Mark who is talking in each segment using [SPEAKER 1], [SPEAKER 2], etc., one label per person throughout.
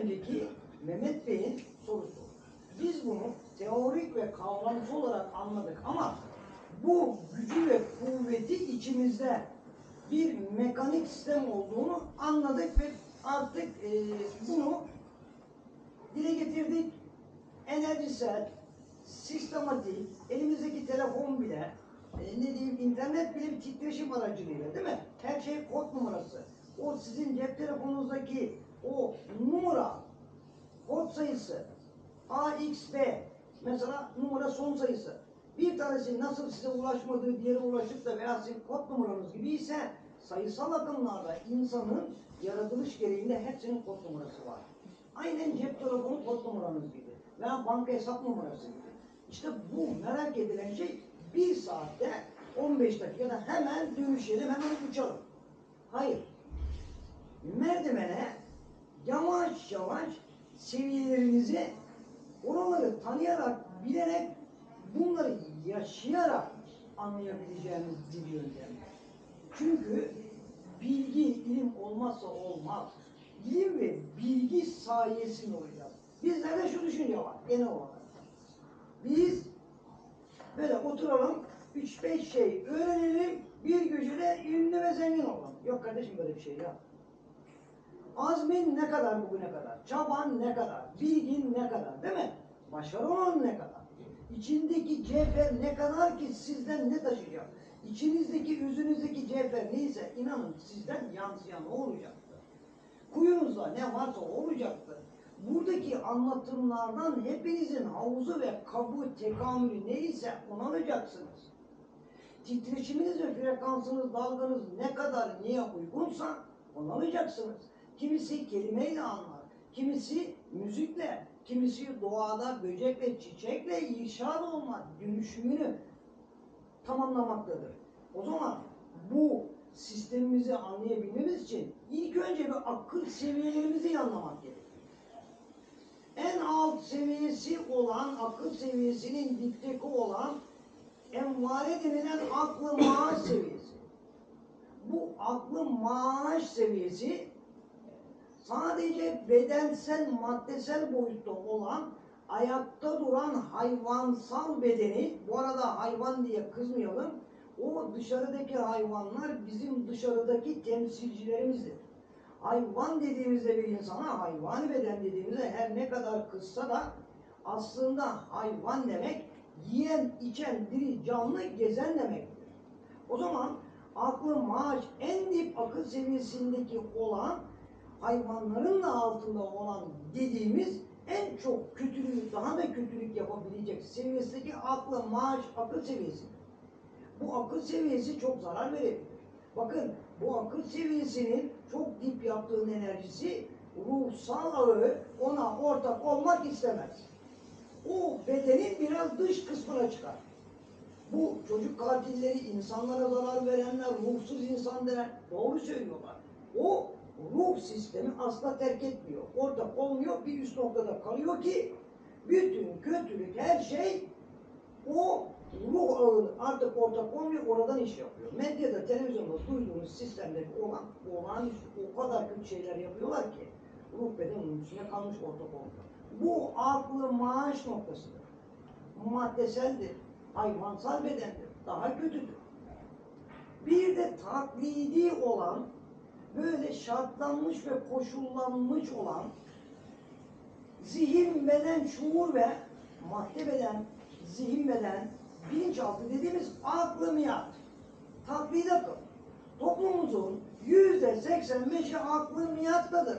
[SPEAKER 1] önceki Mehmet Bey'in sorusu. Biz bunu teorik ve kavramsal olarak anladık ama bu gücü ve kuvveti içimizde bir mekanik sistem olduğunu anladık ve artık e, bunu dile getirdik. Enerjisel, sistematik, elimizdeki telefon bile, e, ne diyeyim internet bile bir titreşim aracılığıyla değil mi? Her şey kod numarası. O sizin cep telefonunuzdaki o numara, kod sayısı, AXB, mesela numara son sayısı. Bir tanesi nasıl size ulaşmadığı diğeri ulaşıp da veya sizin kod numaranız gibi ise sayısal akımlarda insanın yaratılış gereğinde hepsinin kod numarası var. Aynen cep telefonu kod numaranız gibi veya banka hesap numarası gibi. İşte bu merak edilen şey bir saatte 15 dakikada hemen dönüşelim hemen uçalım. Hayır. Merdivene yavaş yavaş seviyelerinizi oraları tanıyarak, bilerek, bunları yaşayarak anlayabileceğiniz bir yöntem. Çünkü bilgi, ilim olmazsa olmaz. İlim ve bilgi sayesinde olacağız. Bizlerde şu düşünce var genel olarak. Biz böyle oturalım, 3-5 şey öğrenelim, bir gecede ünlü ve zengin olalım. Yok kardeşim böyle bir şey yok. Azmin ne kadar bugüne kadar? Çaban ne kadar? Bilgin ne kadar? Değil mi? Başarı olan ne kadar? İçindeki cevher ne kadar ki sizden ne taşıyacak? İçinizdeki, özünüzdeki cevher neyse inanın sizden yansıyan olacaktır. Kuyunuzda ne varsa olacaktır. Buradaki anlatımlardan hepinizin havuzu ve kabı tekamülü neyse onu. Titreşiminiz ve frekansınız, dalganız ne kadar niye uygunsa onu. Kimisi kelimeyle anlar, kimisi müzikle, kimisi doğada böcekle, çiçekle irşad olma dönüşümünü tamamlamaktadır. O zaman bu sistemimizi anlayabilmemiz için ilk önce bir akıl seviyelerimizi anlamak gerekir. En alt seviyesi olan, akıl seviyesinin dipteki olan envare denilen aklı maaş seviyesi. Bu aklı maaş seviyesi sadece bedensel, maddesel boyutta olan ayakta duran hayvansal bedeni, bu arada hayvan diye kızmayalım, o dışarıdaki hayvanlar bizim dışarıdaki temsilcilerimizdir. Hayvan dediğimizde bir insana hayvani beden dediğimizde her ne kadar kızsa da aslında hayvan demek yiyen, içen, diri, canlı, gezen demektir. O zaman aklı maaş en dip akıl seviyesindeki olan hayvanların da altında olan dediğimiz en çok kötülüğü, daha da kötülük yapabilecek seviyesindeki aklı maaş akıl seviyesi. Bu akıl seviyesi çok zarar verebilir. Bakın bu akıl seviyesinin çok dip yaptığın enerjisi ruhsal ağı ona ortak olmak istemez. O bedenin biraz dış kısmına çıkar. Bu çocuk katilleri, insanlara zarar verenler, ruhsuz insanlar doğru söylüyorlar. O ruh sistemi asla terk etmiyor. Ortak olmuyor, bir üst noktada kalıyor ki bütün kötülük, her şey o ruh ağı artık ortak olmuyor, oradan iş yapıyor. Medyada, televizyonda duyduğunuz sistemde olan olağanüstü o kadar kötü şeyler yapıyorlar ki ruh bedenin üstüne kalmış ortak olmuyor. Bu aklı maaş noktasıdır. Maddeseldir, hayvansal bedendir, daha kötüdür. Bir de taklidi olan, böyle şartlanmış ve koşullanmış olan zihin, beden, şuur ve madde beden, zihin beden, bilinçaltı dediğimiz aklımiyat, taklit akıl. Toplumumuzun yüzde 85'i aklimiyattadır.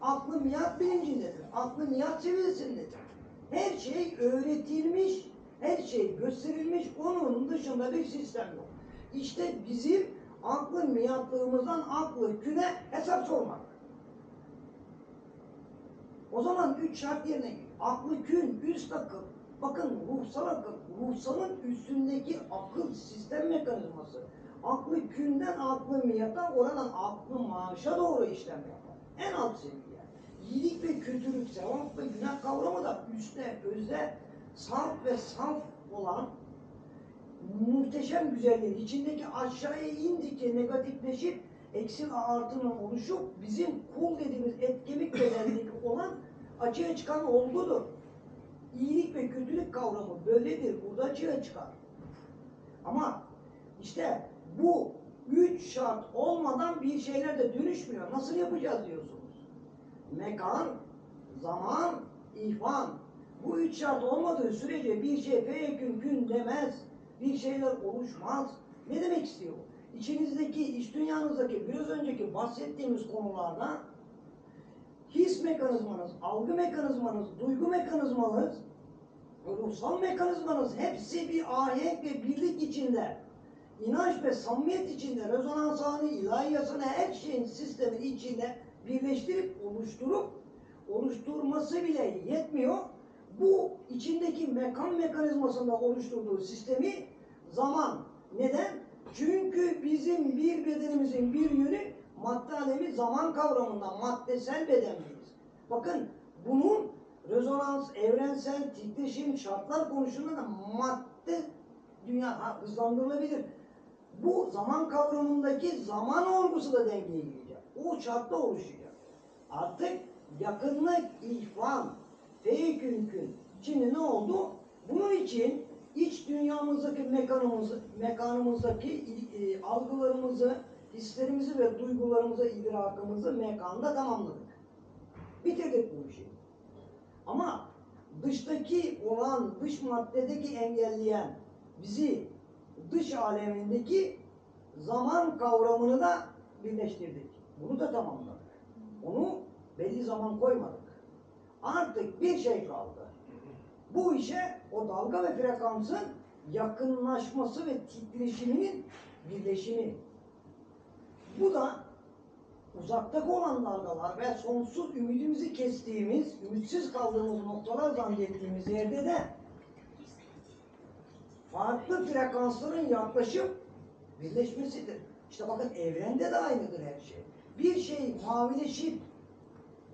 [SPEAKER 1] Aklımiyat bilincindedir. Aklımiyat seviyesindedir. Her şey öğretilmiş, her şey gösterilmiş, onun dışında bir sistem yok. İşte bizim aklı miyatlığımızdan aklı küne hesap sormak. O zaman üç şart yerine. Aklı kün, üst akıl. Bakın ruhsal akıl, ruhsalın üstündeki akıl sistem mekanizması. Aklı künden aklı miyata, oradan aklı maaşa doğru işlem yapar. En alt seviye. İyilik ve kötülük, sevap ve günah kavramı da üstte, özde, saf ve saf olan muhteşem güzelliğin içindeki aşağıya indikçe negatifleşip eksi ve artının oluşup bizim kul dediğimiz et kemik bedendeki olan açığa çıkan olgudur. İyilik ve kötülük kavramı böyledir. Burada açığa çıkar. Ama işte bu üç şart olmadan bir şeyler de dönüşmüyor. Nasıl yapacağız diyorsunuz. Mekan, zaman, ihvan. Bu üç şart olmadığı sürece bir şey feyekün gün demez. Bir şeyler oluşmaz. Ne demek istiyor? İçinizdeki, iç dünyanızdaki biraz önceki bahsettiğimiz konularda his mekanizmanız, algı mekanizmanız, duygu mekanizmanız, ruhsal mekanizmanız hepsi bir ahenk ve birlik içinde. inanç ve samimiyet içinde, rezonans anı, ilahi yasını her şeyin sistemin içinde birleştirip oluşturup oluşturması bile yetmiyor. Bu içindeki mekan mekanizmasında oluşturduğu sistemi zaman. Neden? Çünkü bizim bir bedenimizin bir yönü madde alemi zaman kavramında maddesel bedenliyiz. Bakın bunun rezonans, evrensel, titreşim, şartlar konusunda da madde dünya hızlandırılabilir. Bu zaman kavramındaki zaman olgusu da dengeye girecek. O şartta oluşacak. Artık yakınlık, ihvan, feykünkün. Şimdi ne oldu? Bunun için iç dünyamızdaki mekanımızı, mekanımızdaki e, algılarımızı, hislerimizi ve duygularımızı, idrakımızı mekanda tamamladık. Bitirdik bu işi. Ama dıştaki olan, dış maddedeki engelleyen bizi dış alemindeki zaman kavramını da birleştirdik. Bunu da tamamladık. Onu belli zaman koymadık. Artık bir şey kaldı. Bu işe o dalga ve frekansın yakınlaşması ve titreşiminin birleşimi. Bu da uzaktaki olan dalgalar ve sonsuz ümidimizi kestiğimiz, ümitsiz kaldığımız noktalar zannettiğimiz yerde de farklı frekansların yaklaşıp birleşmesidir. İşte bakın evrende de aynıdır her şey. Bir şey mavileşip,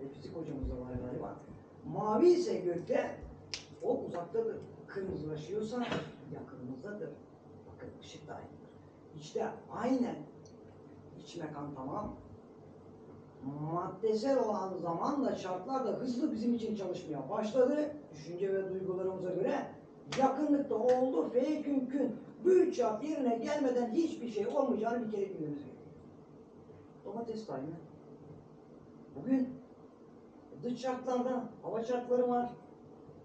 [SPEAKER 1] e, fizik hocamız da var galiba, mavi ise gökte o uzaktadır. Kırmızılaşıyorsa yakınımızdadır. Bakın ışık da aynıdır. İşte aynen iç mekan tamam. Maddesel olan zamanla şartlar da hızlı bizim için çalışmaya başladı. Düşünce ve duygularımıza göre yakınlıkta oldu. Feykün kün. Bu üç şart yerine gelmeden hiçbir şey olmayacağını bir kere bilmemiz. Domates time. Bugün dış şartlarda hava şartları var.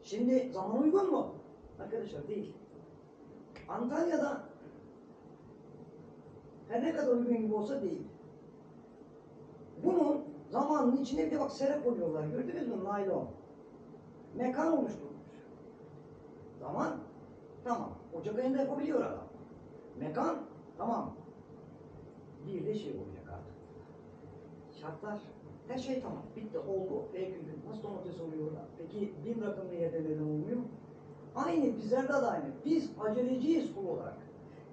[SPEAKER 1] Şimdi zaman uygun mu? Arkadaşlar değil. Antalya'da her ne kadar uygun gibi olsa değil. Bunun zamanın içine bir de bak sere koyuyorlar. Gördünüz mü? Naylon. Mekan oluşturmuş. Zaman tamam. Ocak ayında yapabiliyor adam. Mekan tamam. Bir de şey olacak artık. Şartlar her şey tamam. Bitti oldu. Belki nasıl domates oluyor da? Peki bin rakımlı yerde neden olmuyor? Aynı bizlerde de aynı. Biz aceleciyiz kul olarak.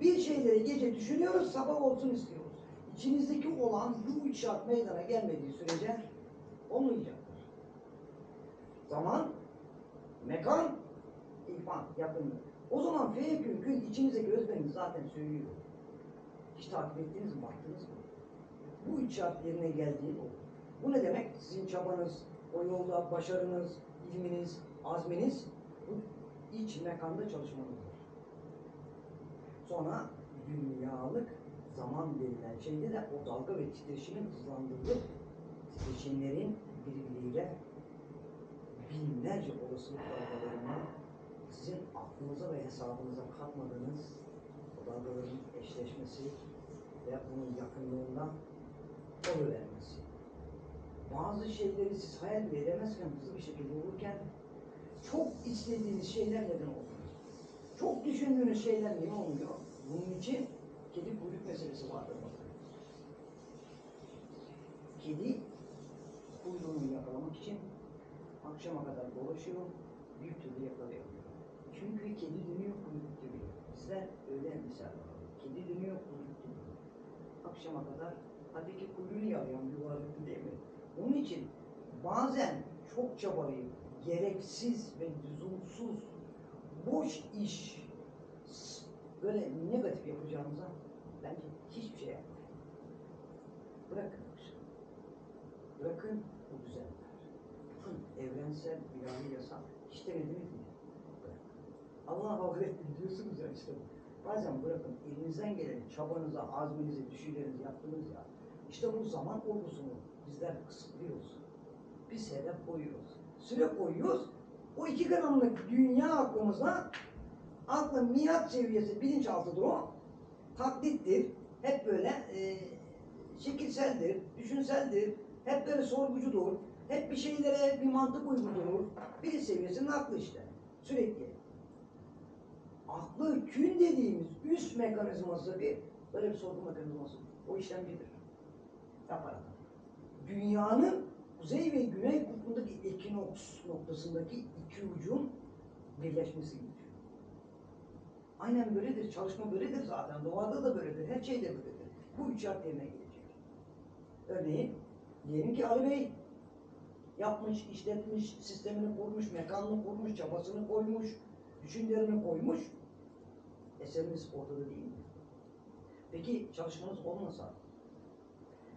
[SPEAKER 1] Bir şeyleri gece düşünüyoruz, sabah olsun istiyoruz. İçinizdeki olan bu üç şart meydana gelmediği sürece olmayacaktır. Zaman, mekan, ihvan, yakınlık. O zaman feykün gün içinizdeki özbeniniz zaten söylüyor. Hiç takip ettiniz mi, baktınız mı? Bu üç şart yerine geldiği olur. Bu ne demek? Sizin çabanız, o yolda başarınız, ilminiz, azminiz bu iç mekanda çalışmanızdır. Sonra dünyalık zaman denilen şeyde de o dalga ve titreşimin hızlandırılıp titreşimlerin birbiriyle binlerce olasılık dalgalarını sizin aklınıza ve hesabınıza katmadığınız o dalgaların eşleşmesi ve bunun yakınlığından vermesi. Bazı şeyleri siz hayal bile edemezken hızlı bir şekilde olurken çok istediğiniz şeyler neden oluyor? Çok düşündüğünüz şeyler niye olmuyor? Bunun için kedi kuyruk meselesi vardır. Kedi kuyruğunu yakalamak için akşama kadar dolaşıyor, bir türlü yakalayamıyor. Çünkü kedi dönüyor, kuyruk dönüyor. Bizler öyle misal Kedi dönüyor, kuyruk dönüyor. Akşama kadar hadi ki kuyruğunu mi? Onun için bazen çok çabalayıp gereksiz ve lüzumsuz boş iş böyle negatif yapacağınıza bence hiçbir şey yapmayın. Bırakın. Bırakın bu düzenler. Bakın evrensel ilahi yasa hiç denediniz mi? Allah'a havale ettin diyorsunuz ya işte. Bazen bırakın elinizden gelen çabanıza, azminize, düşüncelerinizi yaptınız ya. İşte bu zaman olgusunu bizler kısıtlıyoruz. Biz hedef koyuyoruz. Süre koyuyoruz. O iki gramlık dünya aklımıza aklın miat seviyesi bilinçaltıdır o. Taklittir. Hep böyle e, şekilseldir, düşünseldir. Hep böyle sorgucudur. Hep bir şeylere bir mantık uygulur. Bilinç seviyesinin aklı işte. Sürekli. Aklı kün dediğimiz üst mekanizması bir böyle bir sorgu mekanizması. O işlemcidir. Yapar adam. Dünyanın kuzey ve güney kutbundaki ekinoks noktasındaki iki ucun birleşmesi gibi. Aynen böyledir. Çalışma böyledir zaten. Doğada da böyledir. Her şeyde böyledir. Bu üç şart yerine gelecek. Örneğin diyelim ki Ali Bey yapmış, işletmiş, sistemini kurmuş, mekanını kurmuş, çabasını koymuş, düşüncelerini koymuş. Eseriniz ortada değil mi? Peki çalışmanız olmasa,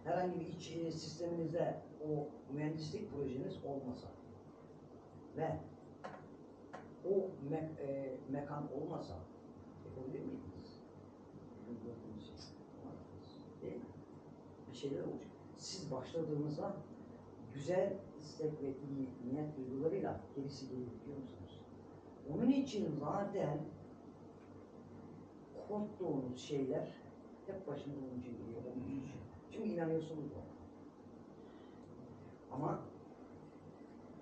[SPEAKER 1] herhangi bir iç e, sisteminizde o mühendislik projeniz olmasa ve o me- e, mekan olmasa yapabilir miydiniz? Mi? Bir şeyler olacak. Siz başladığınızda güzel istek ve iyi niyet duygularıyla gerisi gelir biliyor musunuz? Onun için zaten korktuğunuz şeyler hep başınıza olunca geliyor. Onun için. Çünkü inanıyorsunuz ona. Ama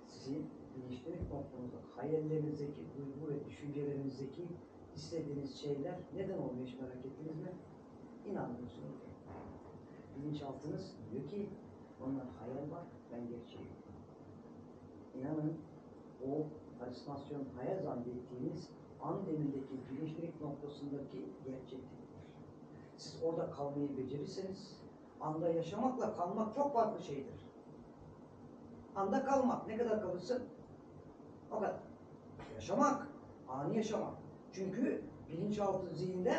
[SPEAKER 1] sizin bilinçlilik noktanızda, hayallerinizdeki duygu ve düşüncelerinizdeki istediğiniz şeyler neden olmuyor hiç merak ettiniz mi? İnanmıyorsunuz. Bilinçaltınız diyor ki onlar hayal var, ben gerçeğim. İnanın o halüsinasyon hayal zannettiğiniz an demindeki bilinçlilik noktasındaki gerçekliktir. Siz orada kalmayı becerirseniz anda yaşamakla kalmak çok farklı şeydir. Anda kalmak ne kadar kalırsın? O kadar. Yaşamak, ani yaşamak. Çünkü bilinçaltı zihinde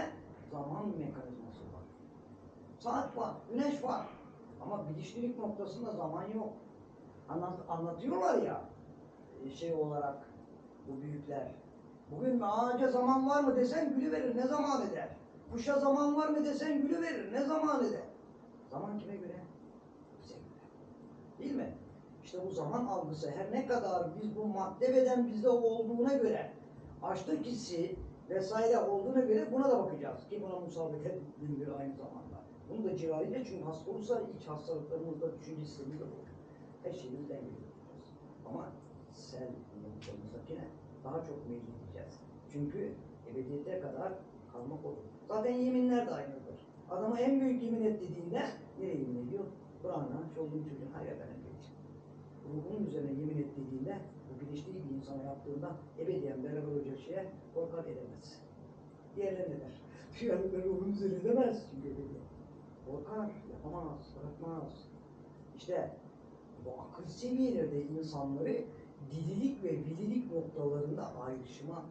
[SPEAKER 1] zaman mekanizması var. Saat var, güneş var. Ama bilinçlilik noktasında zaman yok. Anlat, anlatıyorlar ya e, şey olarak bu büyükler. Bugün ağaca zaman var mı desen gülü verir. Ne zaman eder? Kuşa zaman var mı desen gülü verir. Ne zaman eder? Zaman kime göre? Bize göre. Değil mi? İşte bu zaman algısı her ne kadar biz bu madde beden bizde olduğuna göre açlık hissi vesaire olduğuna göre buna da bakacağız. Ki buna musabık denir aynı zamanda. Bunu da cihaliyle çünkü hasta olursa iç hastalıklarımızda, düşünce sistemimizde olur. Her şeyimiz dengeli. Ama sel noktamızdakine daha çok meyledeceğiz. Çünkü ebediyete kadar kalmak olur. Zaten yeminler de aynıdır. Adama en büyük yemin et dediğinde nereye yemin ediyor? Kur'an'a, çoluğun çocuğun her yerden edecek. Ruhunun üzerine yemin et dediğinde bu bilinçli bir insana yaptığında ebediyen beraber olacak şeye korkar edemez. Diğerleri ne der? Diğerleri ruhun üzerine edemez. Çünkü ebediyen. Korkar, yapamaz, bırakmaz. İşte bu akıl seviyelerde insanları dililik ve bililik noktalarında ayrışıma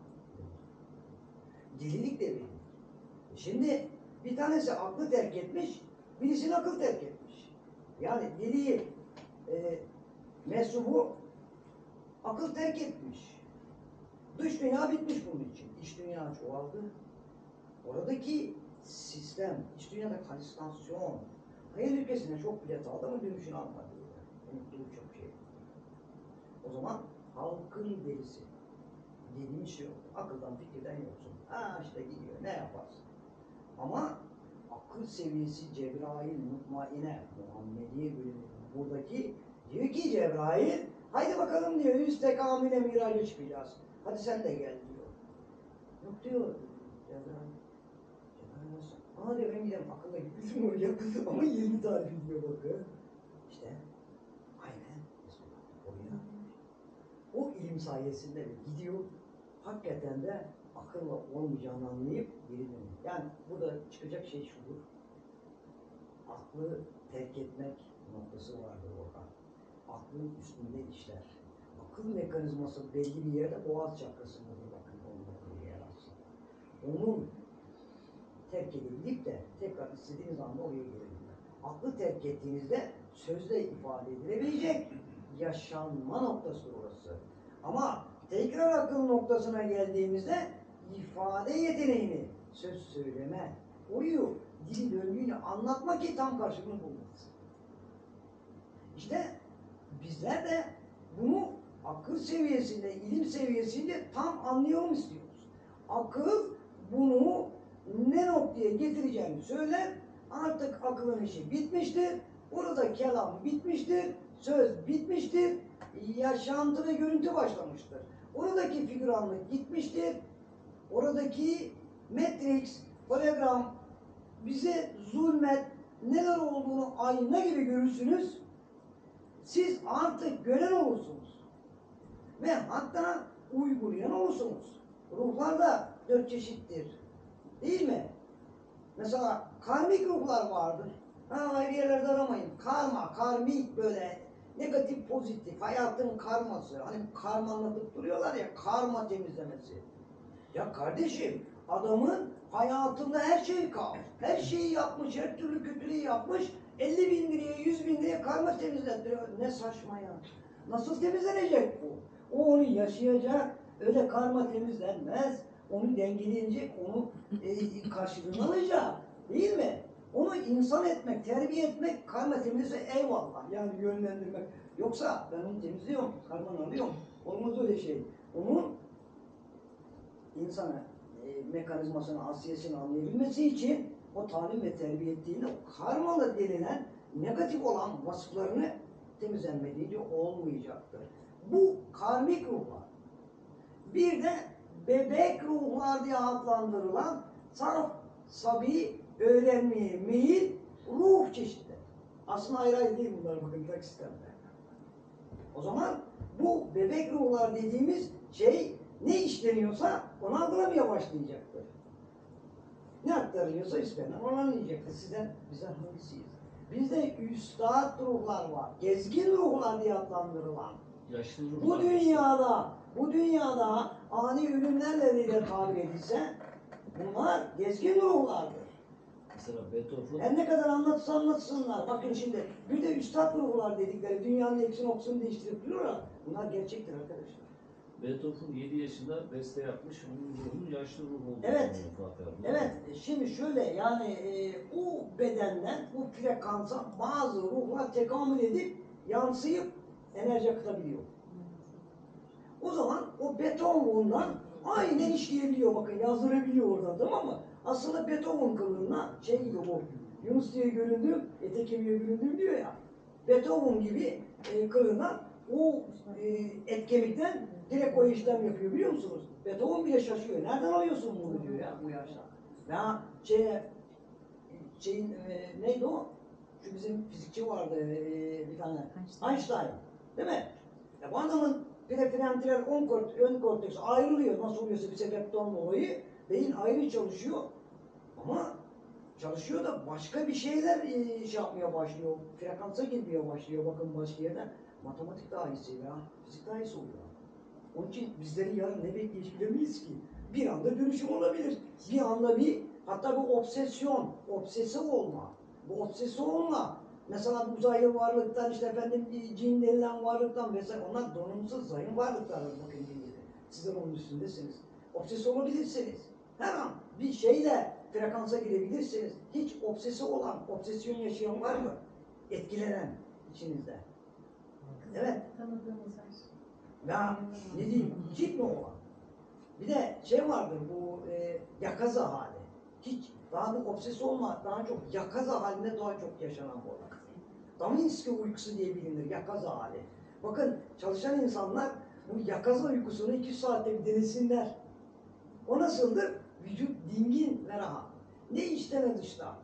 [SPEAKER 1] Dililik de bililik. Şimdi bir tanesi aklı terk etmiş, birisini akıl terk etmiş. Yani diliyi e, mensubu akıl terk etmiş. Dış dünya bitmiş bunun için. İç dünya çoğaldı. Oradaki sistem, iç dünyada halüsinasyon, hayal ülkesine çok bilet aldı ama dönüşünü almadı. Unuttuğu çok şey. O zaman halkın delisi dediğim şey yok. Akıldan fikirden yoksun. Ha işte gidiyor ne yaparsın. Ama akıl seviyesi Cebrail mutmaine Muhammediye bölümü buradaki diyor ki Cebrail haydi bakalım diyor üst tekamüle miraca çıkacağız. Hadi sen de gel diyor. Yok diyor Cebrail. Cebrail nasıl? Aa diyor ben gidelim akılla gitmişim oraya ama 20 tarifi diyor bakın. İşte aynen o ilim sayesinde gidiyor hakikaten de akılla olmayacağını anlayıp geri dönüyor. Yani burada çıkacak şey şudur. Aklı terk etmek noktası vardır orada. Aklın üstünde işler. Akıl mekanizması belli bir yerde boğaz çakrasındadır bakın onun yer aslında. Onun terk edilip de tekrar istediğiniz anda oraya gelebilmek. Aklı terk ettiğinizde sözle ifade edilebilecek yaşanma noktası orası. Ama tekrar akıl noktasına geldiğimizde ifade yeteneğini, söz söyleme, oyu, dili döngüyle anlatma ki tam karşılığını bulması. İşte bizler de bunu akıl seviyesinde, ilim seviyesinde tam anlayalım istiyoruz. Akıl bunu ne noktaya getireceğini söyler. Artık akılın işi bitmiştir. Burada kelam bitmiştir. Söz bitmiştir. Yaşantı ve görüntü başlamıştır. Oradaki figüranlık gitmiştir. Oradaki Matrix, hologram bize zulmet neler olduğunu ayna gibi görürsünüz. Siz artık gören olursunuz. Ve hatta uygulayan olursunuz. Ruhlar da dört çeşittir. Değil mi? Mesela karmik ruhlar vardır. Ha ayrı yerlerde aramayın. Karma, karmik böyle negatif pozitif hayatın karması. Hani karma anlatıp duruyorlar ya karma temizlemesi. Ya kardeşim adamın hayatında her şey kaos. Her şeyi yapmış, her türlü kötülüğü yapmış. 50 bin liraya, 100 bin liraya karma temizlettiriyor. Ne saçma ya. Nasıl temizlenecek bu? O onu yaşayacak. Öyle karma temizlenmez. Onu dengeleyecek, onu e, karşılığını alacak. Değil mi? Onu insan etmek, terbiye etmek, karma temizle eyvallah. Yani yönlendirmek. Yoksa ben onu temizliyorum, karmanı alıyorum. Olmaz öyle şey. Onun insana e, mekanizmasını, asiyesini anlayabilmesi için o talim ve terbiye ettiğinde o karmalı denilen negatif olan vasıflarını temizlenmediğince olmayacaktır. Bu karmik ruhlar. Bir de bebek ruhlar diye adlandırılan saf, sabi, öğrenmeye meyil ruh çeşidi. Aslında ayrı ayrı değil bunlar bakın tak sistemde. O zaman bu bebek ruhlar dediğimiz şey ne işleniyorsa onu algılamaya başlayacaktır. Ne aktarılıyorsa üstlerinden onu anlayacaktır. Sizden, bizden hangisiyiz? Bizde üstad ruhlar var. Gezgin ruhlar diye adlandırılan.
[SPEAKER 2] Yaşlı ruhlar.
[SPEAKER 1] Bu dünyada, bu dünyada ani ölümlerle bile tabir edilse bunlar gezgin ruhlardır. Her ne kadar anlatsa anlatsınlar. Bakın şimdi bir de üstad ruhlar dedikleri dünyanın eksini okusunu değiştirip duruyorlar. Bunlar gerçektir arkadaşlar.
[SPEAKER 2] Beethoven 7 yaşında beste yapmış. Onun ruhunun yaşlı ruh olduğunu
[SPEAKER 1] Evet. Evet, e, şimdi şöyle yani e, o bedenden, bu frekansa bazı ruhlar tekamül edip yansıyıp enerji akıtabiliyor. O zaman o Beethoven'dan aynen işleyebiliyor bakın yazdırabiliyor oradan tamam mı? Aslında Beethoven kılığına şey gibi bu Yunus diye göründüm, ete kemiğe büründüm diyor ya. Beethoven gibi e, kılığına o e, et kemikten direkt o işlem yapıyor biliyor musunuz? Beethoven bile şaşıyor. Nereden alıyorsun bunu diyor ya bu yaşta. Ya şey, şeyin e, neydi o? Şu bizim fizikçi vardı e, bir tane. Einstein. Değil mi? Ya bu adamın prefrontal ön, kort, ön korteks ayrılıyor. Nasıl oluyorsa bir sebepten dolayı beyin ayrı çalışıyor. Ama çalışıyor da başka bir şeyler e, şey yapmaya başlıyor. Frekansa girmeye başlıyor. Bakın başka yerden. Matematik daha iyisi ya. Fizik daha iyisi oluyor. Onun için bizlerin yarın ne bekleyeceğini bilemeyiz ki. Bir anda dönüşüm olabilir. Bir anda bir hatta bu obsesyon, obsesif olma. Bu obsesif olma. Mesela bu uzaylı varlıktan işte efendim bir cin denilen varlıktan vesaire onlar donumsuz zayıf varlıklar bakın dinleyin. Sizler onun üstündesiniz. Obsesif olabilirsiniz. Her an bir şeyle frekansa girebilirsiniz. Hiç obsesi olan, obsesyon yaşayan var mı? Etkilenen içinizde. Evet.
[SPEAKER 3] Tanıdığımız şey.
[SPEAKER 1] Ya ne diyeyim, mi olan? Bir de şey vardır bu e, yakaza hali. Hiç daha da obsesi olma, daha çok yakaza halinde daha çok yaşanan bu olay. Daminski uykusu diye bilinir, yakaza hali. Bakın çalışan insanlar bu yakaza uykusunu iki saatte bir denesinler. O nasıldır? Vücut dingin ve rahat. Ne içte ne dışta.